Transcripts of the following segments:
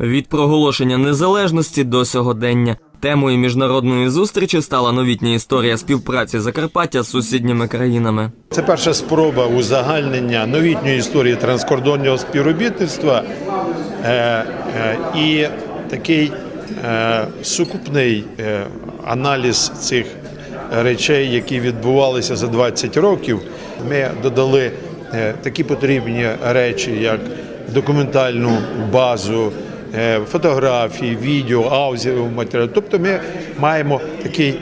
Від проголошення незалежності до сьогодення темою міжнародної зустрічі стала новітня історія співпраці Закарпаття з сусідніми країнами. Це перша спроба узагальнення новітньої історії транскордонного співробітництва е, е, і такий е, сукупний е, аналіз цих речей, які відбувалися за 20 років. Ми додали е, такі потрібні речі, як документальну базу, е, фотографії, відео, аудіоматеріал. Тобто ми маємо такий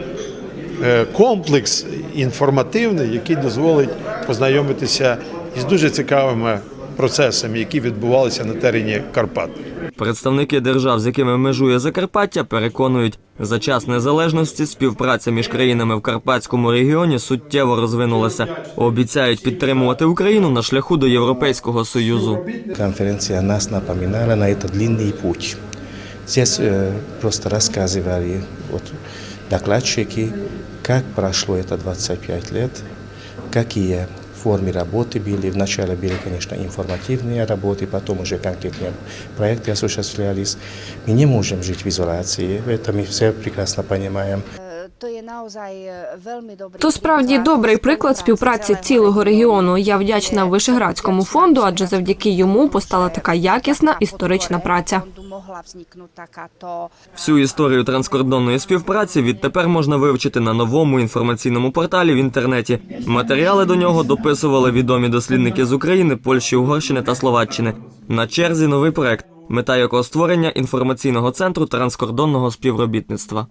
е, комплекс інформативний, який дозволить познайомитися із дуже цікавими процесами, які відбувалися на терені Карпат. Представники держав, з якими межує Закарпаття, переконують, за час незалежності співпраця між країнами в Карпатському регіоні суттєво розвинулася. Обіцяють підтримувати Україну на шляху до Європейського союзу. Конференция нас напоминала на этот длинный путь. Здесь э, просто рассказывали вот, докладчики, как прошло это 25 лет, какие формы работы были. Вначале были, конечно, информативные работы, потом уже конкретные проекты осуществлялись. Мы не можем жить в изоляции, это мы все прекрасно понимаем. То є наозaj вельми добрий То справді добрий приклад співпраці цілого регіону. Я вдячна Вишеградському фонду, адже завдяки йому постала така якісна історична праця. Всю історію транскордонної співпраці відтепер можна вивчити на новому інформаційному порталі в інтернеті. Матеріали до нього дописували відомі дослідники з України, Польщі, Угорщини та Словаччини. На черзі новий проект, мета якого створення інформаційного центру транскордонного співробітництва.